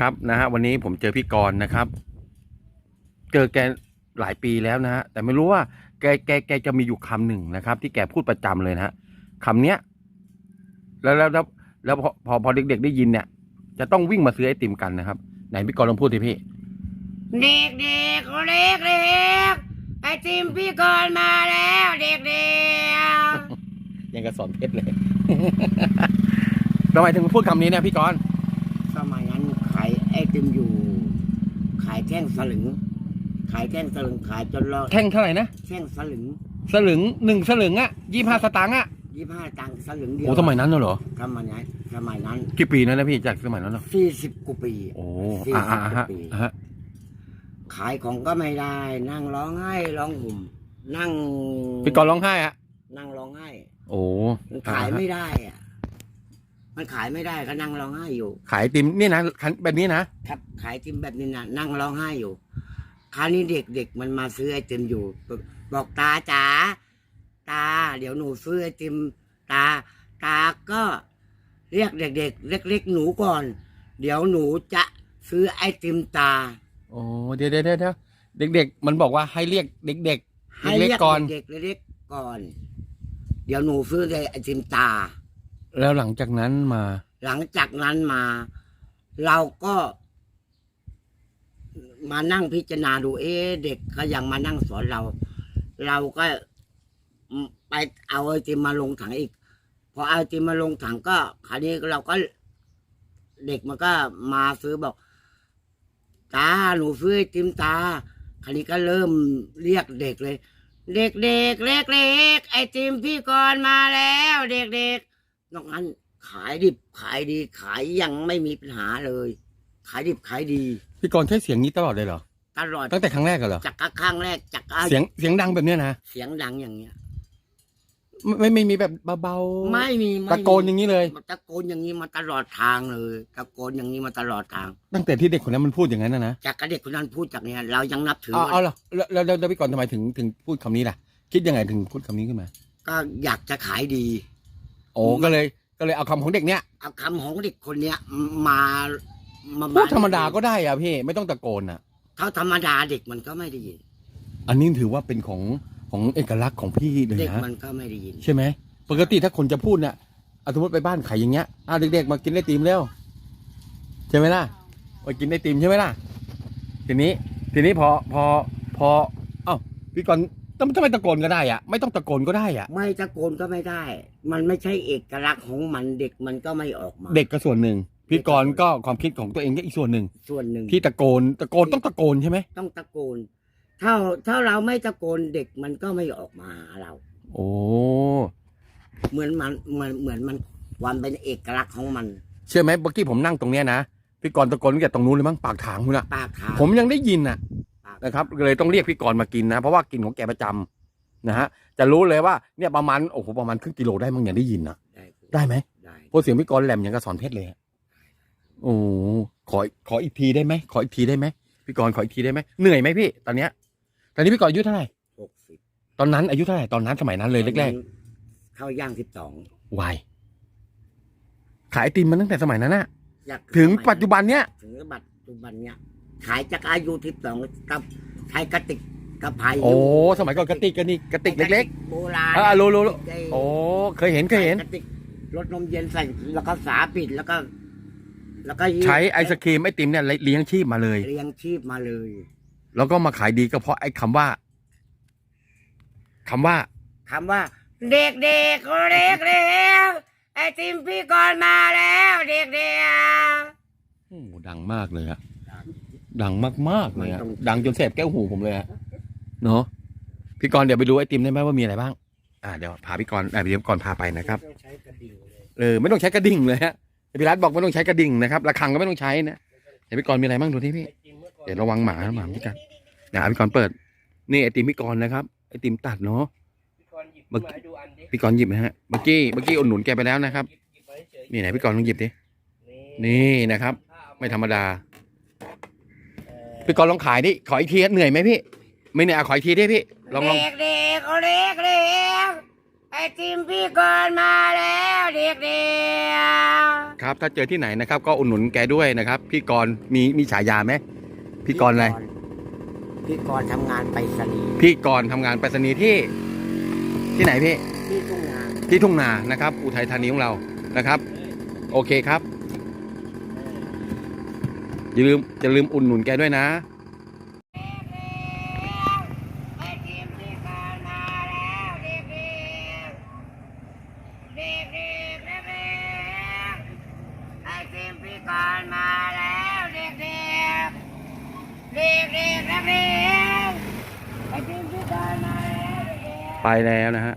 ครับนะฮะวันนี้ผมเจอพี่กรณ์นะครับ เจอแกหลายปีแล้วนะฮะแต่ไม่รู้ว่าแกแกแกจะมีอยู่คำหนึ่งนะครับ ที่แกพูดประจำเลยนะฮะคำเนี้ย แล้วแล้วแล้วแล้วพอพอพอเด็กๆได้ยินเนี่ย จะต้องวิ่งมาซื้อไอติมกันนะครับ ไหนพี่กรณ์ลองพูดสิพี่ เด็กเด็กเล็กเล็กไอติมพี่กรณ์มาแล้วเด็กเด็กยังกระสอนเพชรเลย ทำไมถึงพูดคำนี้เนี่ยพี่กรณ์ สมัยนั้นขายไอติมอยู่ ขายแท่งสลึง ขายแท่งสลึงขายจนรอดแท่งเท่าไหร่นะแท่งสลึงสลึงหนึ่งสลึงอะยี่ห้าสตางค์อะยี่ห้าตังค์สลึงเดียวโอ้สมัยนั้นน่ะเหรอสมัยนั้นสมัยนั้นกี่ปีนั้นนะพี่จากสมัยนั้นเหรอสี่สิบกว่าปีโอ้สี่อ่าสิบอ่าฮะปีอ่าฮะขายของก็ไม่ได้ นั่งร้องไห้ร้องห่มนั่งพี่กรณ์ร้องไห้อะนั่งร้องไห้โอ้มันขายไม่ได้อะ มันขายไม่ได้ก็นั่งร้องไห้อยู่ ขายไอติมเนี่ยนะคันแบบนี้นะครับขายไอติมแบบนี้นะนั่งร้องไห้อยู่ คราวนี้เด็กเด็กมันมาซื้อไอติมอยู่ บอกตาจ๋าตา เดี๋ยวหนูซื้อไอติม ตา ตาก็เรียกเด็กๆเล็ก ๆ หนูก่อน เดี๋ยวหนูจะซื้อไอติมตา โอ้เดี๋ยวเดี๋ยวเดี๋ยวเดี๋ยวเด็ก ๆ มันบอกว่าให้เรียกเด็กให้เล็กเรียกๆก่อน เด็กๆเล็กๆก่อน เดี๋ยวหนูซื้อไอติมตาๆ แล้วหลังจากนั้นมา หลังจากนั้นมา เราก็ มานั่งพิจารณาดูเอ๊ะเด็กก็ยังมานั่งสอนเรา เราก็ไปเอาไอติมมาลงถังอีก พอเอาไอติมมาลงถังก็คราวนี้เราก็เด็กมันก็มาซื้อบอก ตาหนูซื้อไอติมตาคราวนี้ก็เริ่มเรียกเด็กเลย เด็กเด็กเล็กเล็กไอติมพี่กรณ์มาแล้ว เด็กเด็ก นอกนั้นขายดิบขายดี ขายยังไม่มีปัญหาเลย ขายดิบขายดีพี่กรณ์ใช้เสียงนี้ตลอดเลยเหรอตลอดตั้งแต่ครั้งแรกกันเหรอจากครั้งแรกจากเสียงเสียงดังแบบเนี้ยนะเสียงดังอย่างเงี้ยไม่ไม่ไม่มีแบบเบาไม่มีไม่มีตะโกนอย่างนี้เลยตะโกนอย่างนี้มาตลอดทางเลยตะโกนอย่างนี้มาตลอดทาง ตั้งแต่ที่เด็กคนนั้นมันพูดอย่างนั้นนะนะจากกระเด็กคนนั้นพูดจากเนี้ยเรายังนับถือเอาว่าเอาเหรอแล้วแล้วแล้วแล้วพี่กรณ์ทำไมถึงถึงพูดคำนี้ล่ะ คิดยังไงถึงพูดคำนี้ขึ้นมา ก็อยากจะขายดีโอ้ก็เลยก็เลยเอาคำของเด็กเนี้ยเอาคำของเด็กคนเนี้ยมามาพูดธรรมดาก็ได้อะพี่ไม่ต้องตะโกนอะเขาธรรมดาเด็กมันก็ไม่ได้ยิน อันนี้ถือว่าเป็นของของเอกลักษณ์ของพี่เลยเด็กนะมันก็ไม่ได้ยิน ใช่ไหมปกติถ้าคนจะพูดเนี่ยเอาสมมติไปบ้านใครอย่างเงี้ยอ่าเด็กๆมากินไอติมเร็วใช่ไหมล่ะมากินไอติมใช่ไหมล่ะ ทีนี้ ทีนี้พอพอพอเอ้าพี่กรณ์ ต้องทำไมตะโกนก็ได้อะไม่ต้องตะโกนก็ได้อะไม่ตะโกนก็ไม่ได้ มันไม่ใช่เอกลักษณ์ของมันเด็กมันก็ไม่ออกมาเด็กก็ส่วนหนึ่งพี่กรณ์ก็ความคิดของตัวเองก็อีกส่วนหนึ่งส่วนหนึ่งที่ตะโกนตะโกนต้องตะโกนใช่ไหมต้องตะโกน ถ้าถ้าเราไม่ตะโกนเด็กมันก็ไม่ออกมาหาเรา โอ้เหมือนมันเหมือนเหมือนมันความเป็นเอกลักษณ์ของมัน เชื่อไหมเมื่อกี้ผมนั่งตรงเนี้ยนะพี่กรณ์ตะโกนตั้งแต่ตรงนู้นเลยมั้งปากทางนู้นอะปากทางผมยังได้ยินน่ะปาก นะครับเลยต้องเรียกพี่กรณ์มากินนะเพราะว่ากินของแกประจำนะฮะจะรู้เลยว่าเนี่ยประมาณโอ้โหประมาณครึ่งกิโลได้มั้งยังได้ยินนะได้ได้ไหมได้เพราะเสียงพี่กรณ์แหลมอย่างกระสอนเพชรเลยอะโอ้ขอขออีกทีได้ไหมขออีกทีได้ไหมพี่กรณ์ขออีกทีได้ไหมเหนื่อยไหมพี่ ตอนเนี้ยตอนนี้พี่กรณ์อายุเท่าไหร่หกสิบตอนนั้นอายุเท่าไหร่ตอนนั้นสมัยนั้นเลยแรกๆเข้าย่างสิบสองๆวัยขายไอติมมาตั้งแต่สมัยนั้นน่ะถึงปัจจุบันเนี้ยถึงปัจจุบันเนี้ย ขายจากอายุสิบสองกับใช้กระติกกระพายโอ้สมัยก่อนกระติกกันนี่กระติกเล็กๆโบราณๆอ่ารู้รู้รู้ไโอ้เคยเห็นเคยเห็นกระติกรถนมเย็นใส่แล้วก็ฝาปิดแล้วก็ แล้วก็ใช้ไอศครีมไอติมเนี่ยเลี้ยงชีพมาเลยเลี้ยงชีพมาเลย แล้วก็มาขายดีก็เพราะไอ้คำว่าคำว่าคำว่า เด็กเด็กเล็กเล็กไอติมพี่กรณ์มาแล้ว เด็กเด็กโอ้โหดังมากเลยอะ ดังมากๆเลยอะมันต้องดังจนแสบแก้วหูผมเลยอะเนาะพี่กรณ์เดี๋ยวไปดูไอติมได้ไหมว่ามีอะไรบ้าง อ่าเดี๋ยวพาพี่กรณ์อ่าเดี๋ยวพี่กรณ์พาไปนะครับใช้กระดิ่งเลยเออไม่ต้องใช้กระดิ่งเลยฮะพี่รัฐบอกไม่ต้องใช้กระดิ่งนะครับระฆังก็ไม่ต้องใช้นะเดี๋ยวพี่กรณ์มีอะไรบ้างดูที่พี่เดี๋ยวระวังหมานะหมาพี่กันเดี๋ยวพี่กรณ์เปิด นี่ไอติมพี่กรณ์นะครับไอติมตัดเนาะเมื่อกี้พี่กรณ์หยิบนะฮะเมื่อกี้เมื่อกี้อุดหนุนแกไปแล้วนะครับ นี่ไหนพี่กรณ์ลองหยิบดินี่นะครับ ไม่ธรรมดา พี่กรณ์ลองขายดิขออีกทีเหนื่อยไหมพี่ ไม่เหนื่อยอะขออีกทีดิพี่ลองลอง เด็กเด็กเล็กเล็กไอทีมพี่กรณ์มาแล้วเด็กครับ ถ้าเจอที่ไหนนะครับ ก็อุดหนุนแกด้วยนะครับ พี่กรณ์มีมีฉายาไหมๆพี่กรณ์อะไร พี่กรณ์ทำงานไปรษณีย์พี่กรณ์ทำงานไปรษณีย์ที่ ที่ไหนพี่ ที่ทุ่งนา ที่ทุ่งนานะครับ อุทัยธานีของเรานะครับ โอเคครับ อย่าลืมอย่าลืมอุดหนุนแกด้วยนะไปแล้วนะฮะ